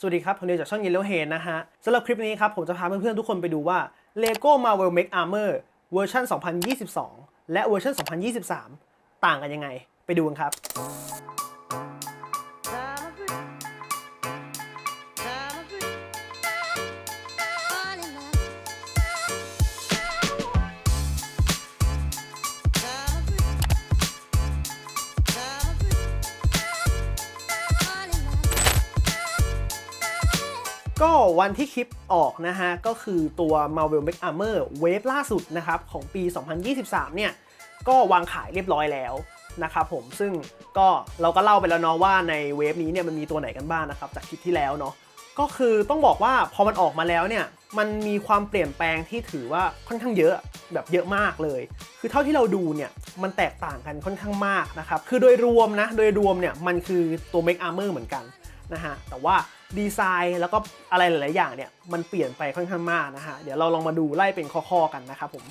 สวัสดีครับผมเดจากช่อง Yellow Hand นะฮะสำหรับคลิปนี้ครับผมจะพาเพื่อนๆทุกคนไปดูว่า LEGO Marvel Make Armor เวอร์ชัน2022 และเวอร์ชัน2023 ต่างกันยังไง ไปดูกันครับ ก็วันที่คลิปออกนะฮะ ก็คือตัว Marvel Make Armor เวฟล่าสุดนะครับ ของปี 2023 เนี่ย ก็วางขายเรียบร้อยแล้วนะครับผมซึ่งก็เราก็เล่าไปแล้วเนาะว่าในเวฟนี้เนี่ยมันมีตัวไหนกันบ้างนะครับ จากคลิปที่แล้วเนาะก็คือต้องบอกว่าพอมันออกมาแล้วเนี่ยมันมีความเปลี่ยนแปลงที่ถือว่าค่อนข้างเยอะแบบเยอะมากเลย คือเท่าที่เราดูเนี่ยมันแตกต่างกันค่อนข้างมากนะครับคือโดยรวมนะโดยรวมเนี่ยมันคือตัว Make Armor เหมือนกันนะฮะแต่ว่า ดีไซน์แล้วก็อะไรหลาย ๆ อย่างเนี่ยมันเปลี่ยนไปค่อนข้างมากนะฮะเดี๋ยวเราลองมาดูไล่เป็นข้อ ๆ กันนะครับผม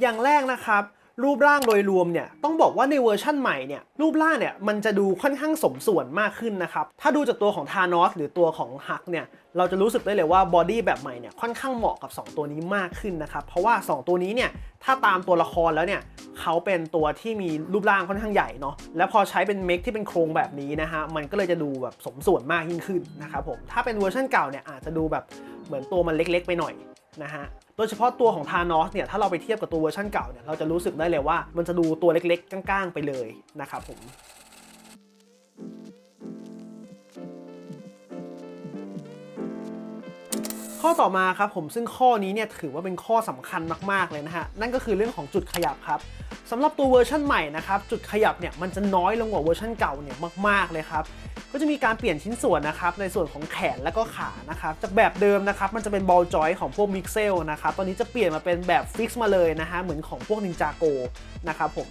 อย่างแรกนะครับ รูปร่างโดยรวมเนี่ยต้องบอกว่าในเวอร์ชั่นใหม่เนี่ยรูปร่างเนี่ยมันจะดูค่อนข้างสมส่วนมากขึ้นนะครับ ถ้าดูจากตัวของทานอสหรือตัวของฮักเนี่ยเราจะรู้สึกได้เลยว่าบอดี้แบบใหม่เนี่ยค่อนข้างเหมาะกับ 2 ตัวนี้มากขึ้นนะครับ เพราะว่า 2 ตัวนี้เนี่ยถ้าตามตัวละครแล้วเนี่ยเขาเป็นตัวที่มีรูปร่างค่อนข้างใหญ่เนาะแล้วพอใช้เป็นเมคที่เป็นโครงแบบนี้นะฮะมันก็เลยจะดูแบบสมส่วนมากยิ่งขึ้นนะครับผมถ้าเป็นเวอร์ชันเก่าเนี่ยอาจจะดูแบบเหมือนตัวมันเล็กๆ ไปหน่อยนะฮะ โดยเฉพาะตัวของทานอสเนี่ยถ้าเราไปเทียบกับตัวเวอร์ชันเก่าเนี่ยเราจะรู้สึกได้เลยว่ามันจะดูตัวเล็กๆก้างๆไปเลยนะครับผม ข้อต่อมาครับผมซึ่งข้อนี้เนี่ยถือว่าเป็นข้อสำคัญมากๆเลยนะฮะนั่นก็คือเรื่องของจุดขยับครับสำหรับตัวเวอร์ชันใหม่นะครับจุดขยับเนี่ยมันจะน้อยลงกว่าเวอร์ชันเก่าเนี่ยมากๆเลยครับก็จะมีการเปลี่ยนชิ้นส่วนนะครับในส่วนของแขนและก็ขานะครับจากแบบเดิมนะครับมันจะเป็นบอลจอยของพวกมิกเซลนะครับตอนนี้จะเปลี่ยนมาเป็นแบบฟิกซ์มาเลยนะฮะเหมือนของพวกนินจาโกนะครับผม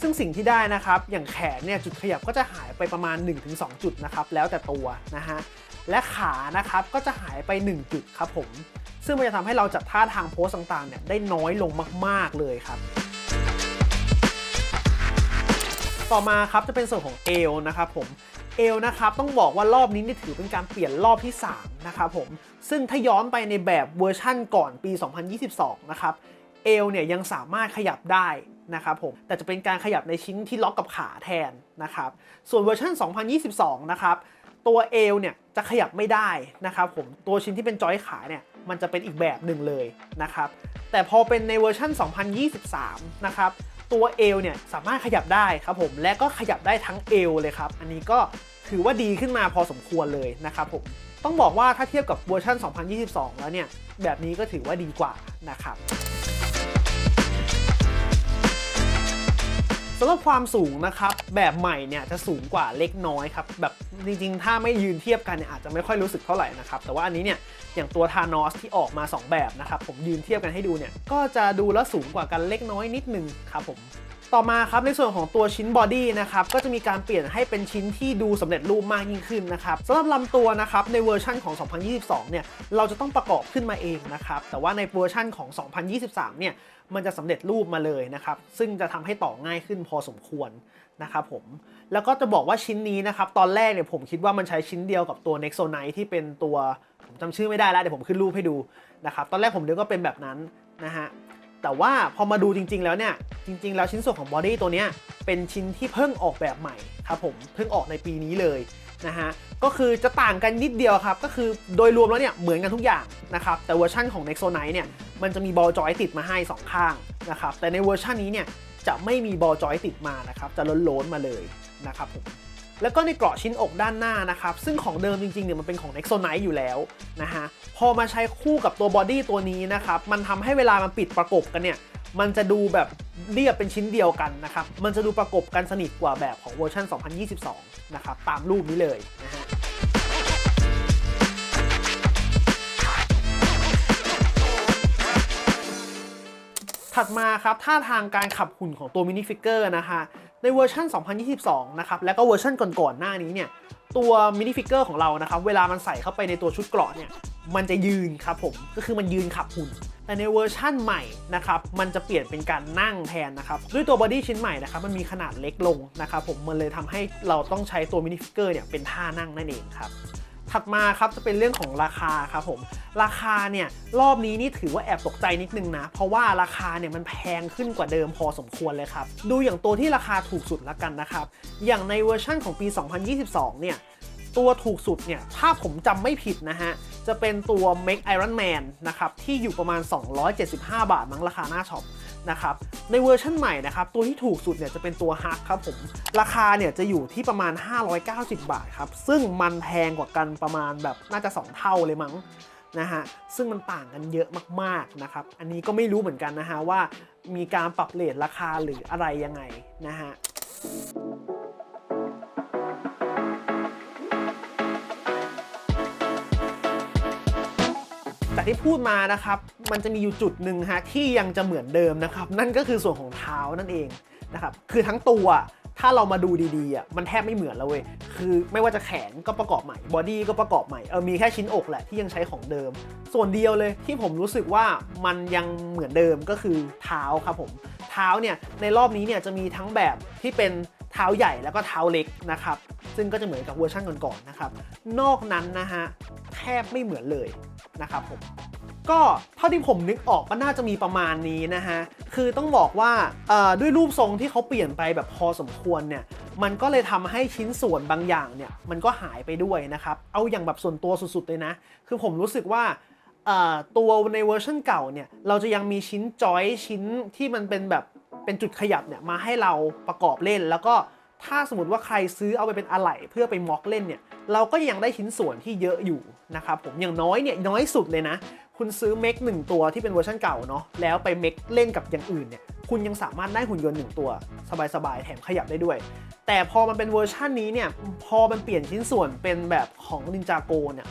ซึ่งสิ่งที่ได้นะครับอย่างแขนเนี่ยจุดขยับก็จะหายไปประมาณ 1-2 จุดนะครับแล้วแต่ตัวนะฮะ และขานะครับก็จะหายไป 1 จุดครับผม ซึ่งมันจะทำให้เราจัดท่าทางโพสต่างๆเนี่ยได้น้อยลงมาก ๆเลยครับต่อมาครับจะเป็นส่วนของเอวนะครับผมเอวนะครับต้องบอกว่ารอบนี้นี่ถือเป็นการเปลี่ยนรอบที่ 3 นะครับผม ซึ่งถ้าย้อนไปในแบบเวอร์ชั่นก่อนปี 2022 นะครับเอวเนี่ยยังสามารถขยับได้นะครับผมแต่จะเป็นการขยับในชิ้นที่ล็อกกับขาแทนนะครับส่วนเวอร์ชัน2022 นะครับ ตัวเอวเนี่ยจะขยับไม่ได้นะครับผมตัวชิ้นที่เป็นจอยขาเนี่ยมันจะเป็นอีกแบบหนึ่งเลยนะครับแต่พอเป็นในเวอร์ชัน2023 นะครับตัวเอวเนี่ยสามารถขยับได้ครับผมและก็ขยับได้ทั้งเอวเลยครับอันนี้ก็ถือว่าดีขึ้นมาพอสมควรเลยนะครับผมต้องบอกว่าถ้าเทียบกับเวอร์ชัน2022 แล้วเนี่ยแบบนี้ก็ถือว่าดีกว่านะครับ สำหรับความสูงนะครับแบบใหม่เนี่ยจะสูงกว่าเล็กน้อยครับแบบจริงๆ ถ้าไม่ยืนเทียบกันเนี่ยอาจจะไม่ค่อยรู้สึกเท่าไหร่นะครับแต่ว่าอันนี้เนี่ยอย่างตัวทานอสที่ออกมา 2 แบบนะครับผมยืนเทียบกันให้ดูเนี่ยก็จะดูแล้วสูงกว่ากันเล็กน้อยนิดนึงครับผม ต่อมาครับในส่วนของตัวชิ้นบอดี้นะครับก็จะมีการเปลี่ยนให้เป็นชิ้นที่ดูสำเร็จรูปมากยิ่งขึ้นนะครับสำหรับลำตัวนะครับในเวอร์ชั่นของ 2022 เนี่ยเราจะต้องประกอบขึ้นมาเองนะครับแต่ว่าในเวอร์ชั่นของ 2023 เนี่ยมันจะสำเร็จรูปมาเลยนะครับซึ่งจะทำให้ต่อง่ายขึ้นพอสมควรนะครับผมแล้วก็จะบอกว่าชิ้นนี้นะครับตอนแรกเนี่ยผมคิดว่ามันใช้ชิ้นเดียวกับตัว Nexonite ที่เป็นตัวผมจำชื่อไม่ได้แล้วเดี๋ยวผมขึ้นรูปให้ดูนะครับตอนแรกผมนึกว่าเป็นแบบนั้นนะฮะ แต่ว่าพอมาดูจริง ๆ แล้วเนี่ย จริง ๆ แล้วชิ้นส่วนของบอดี้ตัวเนี้ยเป็นชิ้นที่เพิ่งออกแบบใหม่ครับผมเพิ่งออกในปีนี้เลยนะฮะก็คือจะต่างกันนิดเดียวครับ ก็คือโดยรวมแล้วเนี่ยเหมือนกันทุกอย่างนะครับแต่เวอร์ชันของ Nexonite เนี่ยมันจะมีบอลจอยติดมาให้ 2 ข้างนะครับแต่ในเวอร์ชันนี้เนี่ยจะไม่มีบอลจอยติดมานะครับจะล้นๆมาเลยนะครับผม แล้วก็ในเกราะชิ้นอกด้านหน้านะครับ ซึ่งของเดิมจริงๆเนี่ยมันเป็นของ Nexonite อยู่แล้วนะฮะ พอมาใช้คู่กับตัวบอดี้ตัวนี้นะครับ มันทำให้เวลามันปิดประกบกันเนี่ย มันจะดูแบบเรียบเป็นชิ้นเดียวกันนะครับ มันจะดูประกบกันสนิทกว่าแบบของเวอร์ชัน2022 นะครับ ตามรูปนี้เลยนะฮะถัดมาครับท่าทางการขับหุ่นของตัวมินิฟิกเกอร์นะฮะ ในเวอร์ชัน 2022 นะครับ แล้วก็เวอร์ชันก่อนๆ หน้านี้เนี่ย ตัวมินิฟิกเกอร์ของเรานะครับ เวลามันใส่เข้าไปในตัวชุดเกราะเนี่ย มันจะยืนครับผม ก็คือมันยืนขับหุ่น แต่ในเวอร์ชั่นใหม่นะครับ มันจะเปลี่ยนเป็นการนั่งแทนนะครับ ด้วยตัวบอดี้ชิ้นใหม่นะครับ มันมีขนาดเล็กลงนะครับผม มันเลยทำให้เราต้องใช้ตัวมินิฟิกเกอร์เนี่ยเป็นท่านั่งนั่นเองครับ ถัดมาครับจะเป็นเรื่องของราคาครับผม ราคาเนี่ยรอบนี้นี่ถือว่าแอบตกใจนิดนึงนะ เพราะว่าราคาเนี่ยมันแพงขึ้นกว่าเดิมพอสมควรเลยครับ ดูอย่างตัวที่ราคาถูกสุดละกันนะครับ อย่างในเวอร์ชั่นของปี 2022 เนี่ยตัวถูกสุดเนี่ยถ้าผมจำไม่ผิดนะฮะ จะเป็นตัว Make Iron Man นะครับที่อยู่ประมาณ 275 บาทมั้งราคาหน้าช็อป นะครับ ในเวอร์ชั่นใหม่นะครับ ตัวที่ถูกสุดเนี่ยจะเป็นตัวฮักครับผม ราคาเนี่ยจะอยู่ที่ประมาณ 590 บาทครับ ซึ่งมันแพงกว่ากันประมาณแบบน่าจะ 2 เท่าเลยมั้งนะฮะ ซึ่งมันต่างกันเยอะมากๆนะครับ อันนี้ก็ไม่รู้เหมือนกันนะฮะว่ามีการปรับเลทราคาหรืออะไรยังไงนะฮะ จากที่พูดมานะครับ มันจะมีอยู่จุดหนึ่งฮะที่ยังจะเหมือนเดิมนะครับ นั่นก็คือส่วนของเท้านั่นเองนะครับ คือทั้งตัวถ้าเรามาดูดีๆอะมันแทบไม่เหมือนแล้วเว้ย คือไม่ว่าจะแขนก็ประกอบใหม่ บอดี้ก็ประกอบใหม่ เออ มีแค่ชิ้นอกแหละที่ยังใช้ของเดิม ส่วนเดียวเลยที่ผมรู้สึกว่ามันยังเหมือนเดิมก็คือเท้าครับผม เท้าเนี่ยในรอบนี้เนี่ยจะมีทั้งแบบที่เป็นเท้าใหญ่แล้วก็เท้าเล็กนะครับ ซึ่งก็จะเหมือนกับเวอร์ชันก่อนๆนะครับ นอกนั้นนะฮะแทบไม่เหมือนเลย นะครับผมก็เท่าที่ผมนึกออกก็น่าจะมีประมาณนี้นะฮะ คือต้องบอกว่าด้วยรูปทรงที่เขาเปลี่ยนไปแบบพอสมควรเนี่ย มันก็เลยทำให้ชิ้นส่วนบางอย่างเนี่ย มันก็หายไปด้วยนะครับ เอาอย่างแบบส่วนตัวสุดๆเลยนะ คือผมรู้สึกว่าตัวในเวอร์ชันเก่าเนี่ย เราจะยังมีชิ้นจอยชิ้นที่มันเป็นแบบเป็นจุดขยับเนี่ยมาให้เราประกอบเล่น แล้วก็ถ้าสมมติว่าใครซื้อเอาไปเป็นอะไหล่เพื่อไปม็อกเล่นเนี่ย เราก็ยังได้ชิ้นส่วนที่เยอะอยู่นะครับผมอย่างน้อยเนี่ยน้อยสุดเลยนะ คุณซื้อเมกหนึ่งตัวที่เป็นเวอร์ชันเก่าเนาะแล้วไปเมกเล่นกับอย่างอื่นเนี่ยคุณยังสามารถได้หุ่นยนต์หนึ่งตัว สบายๆ แถมขยับได้ด้วย แต่พอมันเป็นเวอร์ชันนี้เนี่ยพอมันเปลี่ยนชิ้นส่วนเป็นแบบของนินจาโกเนี่ย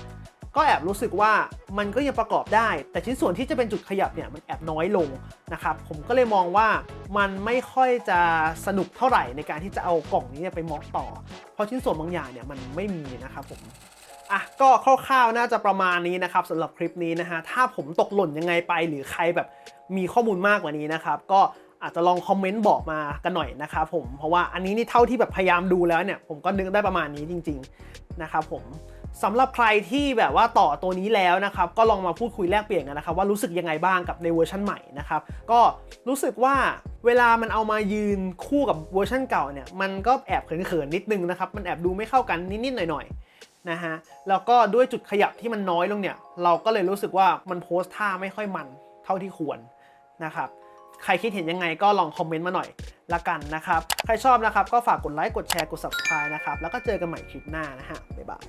ก็แอบรู้สึกว่ามันก็ยังประกอบได้ แต่ชิ้นส่วนที่จะเป็นจุดขยับเนี่ยมันแอบน้อยลงนะครับผมก็เลยมองว่ามันไม่ค่อยจะสนุกเท่าไหร่ในการที่จะเอากล่องนี้ไปมอกต่อ เพราะชิ้นส่วนบางอย่างเนี่ยมันไม่มีนะครับผมอะก็คร่าวๆน่าจะประมาณนี้นะครับสำหรับคลิปนี้นะฮะถ้าผมตกหล่นยังไงไป หรือใครแบบมีข้อมูลมากกว่านี้นะครับก็อาจจะลองคอมเมนต์บอกมากันหน่อยนะครับผมเพราะว่าอันนี้นี่เท่าที่แบบพยายามดูแล้วเนี่ยผมก็นึกได้ประมาณนี้จริง ๆ นะครับผม สำหรับใครที่แบบว่าต่อตัวนี้แล้วนะครับก็ลองมาพูดคุยแลกเปลี่ยนกันนะครับว่ารู้สึกยังไงบ้างกับในเวอร์ชันใหม่นะครับก็รู้สึกว่าเวลามันเอามายืนคู่กับเวอร์ชันเก่าเนี่ยมันก็แอบเขินๆนิดนึงนะครับมันแอบดูไม่เข้ากันนิดๆหน่อยๆนะฮะแล้วก็ด้วยจุดขยับที่มันน้อยลงเนี่ยเราก็เลยรู้สึกว่ามันโพสท่าไม่ค่อยมันเท่าที่ควรนะครับ ใครคิดเห็นยังไงก็ลองคอมเมนต์มาหน่อยละกันนะครับ ใครชอบนะครับก็ฝากกดไลค์กดแชร์กด subscribe นะครับ แล้วก็เจอกันใหม่คลิปหน้านะฮะบ๊ายบาย